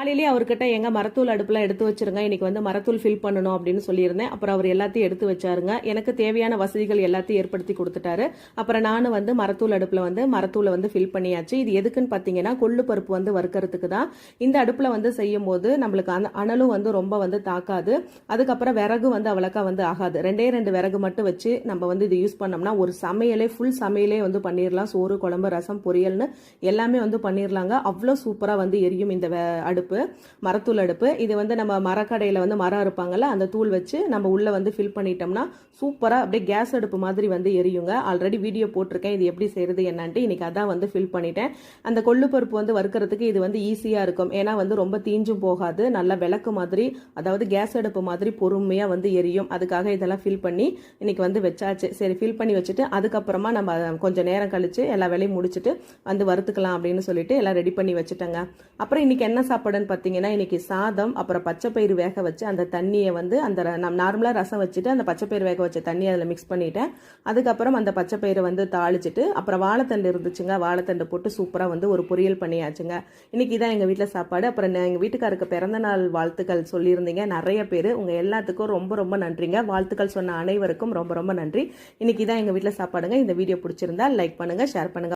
காலையிலேயே அவர்கிட்ட எங்க மரத்தூள் அடுப்புலாம் எடுத்து வச்சிருங்க. இன்னைக்கு வந்து மரத்தூள் ஃபில் பண்ணணும் அப்படின்னு சொல்லியிருந்தேன். அப்புறம் அவர் எல்லாத்தையும் எடுத்து வச்சாருங்க. எனக்கு தேவையான வசதிகள் எல்லாத்தையும் ஏற்படுத்தி கொடுத்துட்டாரு. அப்புறம் நானும் வந்து மரத்தூள் அடுப்புல வந்து மரத்தூளை வந்து ஃபில் பண்ணியாச்சு. இது எதுக்குன்னு பார்த்தீங்கன்னா கொள்ளு பருப்பு வந்து வறுக்கிறதுக்கு தான். இந்த அடுப்புல வந்து செய்யும் போது நம்மளுக்கு அந்த அனலும் வந்து ரொம்ப வந்து தாக்காது. அதுக்கப்புறம் விறகு வந்து அவ்வளோக்கா வந்து ஆகாது. ரெண்டே ரெண்டு விறகு மட்டும் வச்சு நம்ம வந்து இது யூஸ் பண்ணோம்னா ஒரு சமையலே ஃபுல் சமையலே வந்து பண்ணிடலாம் சோறு குழம்பு ரசம் பொரியல்னு எல்லாமே வந்து பண்ணிடலாங்க அவ்வளோ சூப்பராக வந்து எரியும் இந்த அடுப்பு. அடுப்பு மரத்தூள் அடுப்பு இது வந்து நம்ம மரக்கடையில் வந்து மரம் இருப்பாங்கல்ல அந்த தூள் வச்சு நம்ம உள்ளே வந்து ஃபில் பண்ணிட்டோம்னா சூப்பராக அப்படியே கேஸ் அடுப்பு மாதிரி வந்து எரியுங்க. ஆல்ரெடி வீடியோ போட்டிருக்கேன். இது எப்படி செய்யறது என்னான்ட்டு இன்றைக்கி அதான் வந்து ஃபில் பண்ணிட்டேன். அந்த கொள்ளுப்பருப்பு வந்து வறுக்கிறதுக்கு இது வந்து ஈஸியாக இருக்கும். ஏன்னா வந்து ரொம்ப தீஞ்சும் போகாது. நல்லா விளக்கு மாதிரி அதாவது கேஸ் அடுப்பு மாதிரி பொறுமையாக வந்து எரியும். அதுக்காக இதெல்லாம் ஃபில் பண்ணி இன்றைக்கி வந்து வச்சாச்சு. சரி ஃபில் பண்ணி வச்சுட்டு அதுக்கப்புறமா நம்ம கொஞ்சம் நேரம் கழித்து எல்லா வேலையும் முடிச்சுட்டு வந்து வறுத்துக்கலாம் அப்படின்னு சொல்லிட்டு எல்லாம் ரெடி பண்ணி வச்சுட்டேங்க. அப்புறம் இன்னைக்கு என்ன என்னன்னு பார்த்தீங்கன்னா இன்னைக்கு சாதம் அப்புறம் பச்சை பயிறு வேக வச்சு அந்த தண்ணியை வந்து அந்த நம் நம்ம நார்மலாக ரசம் வச்சுட்டு அந்த பச்சை பயிறு வேக வச்ச தண்ணியை அதில் மிக்ஸ் பண்ணிட்டேன். அதுக்கப்புறம் அந்த பச்சை வந்து தாளிச்சிட்டு அப்புறம் வாழைத்தண்டு இருந்துச்சுங்க. வாழைத்தண்டு போட்டு சூப்பராக வந்து ஒரு பொரியல் பண்ணியாச்சுங்க. இன்னைக்கு தான் எங்கள் வீட்டில் சாப்பாடு. அப்புறம் எங்கள் வீட்டுக்காருக்கு பிறந்த நாள் வாழ்த்துக்கள் சொல்லியிருந்தீங்க. நிறைய பேர் உங்கள் எல்லாத்துக்கும் ரொம்ப ரொம்ப நன்றிங்க. வாழ்த்துக்கள் சொன்ன அனைவருக்கும் ரொம்ப ரொம்ப நன்றி. இன்னைக்கு தான் எங்கள் வீட்டில் சாப்பாடுங்க. இந்த வீடியோ பிடிச்சிருந்தா லைக் பண்ணுங்கள் ஷேர் பண்ணுங்கள்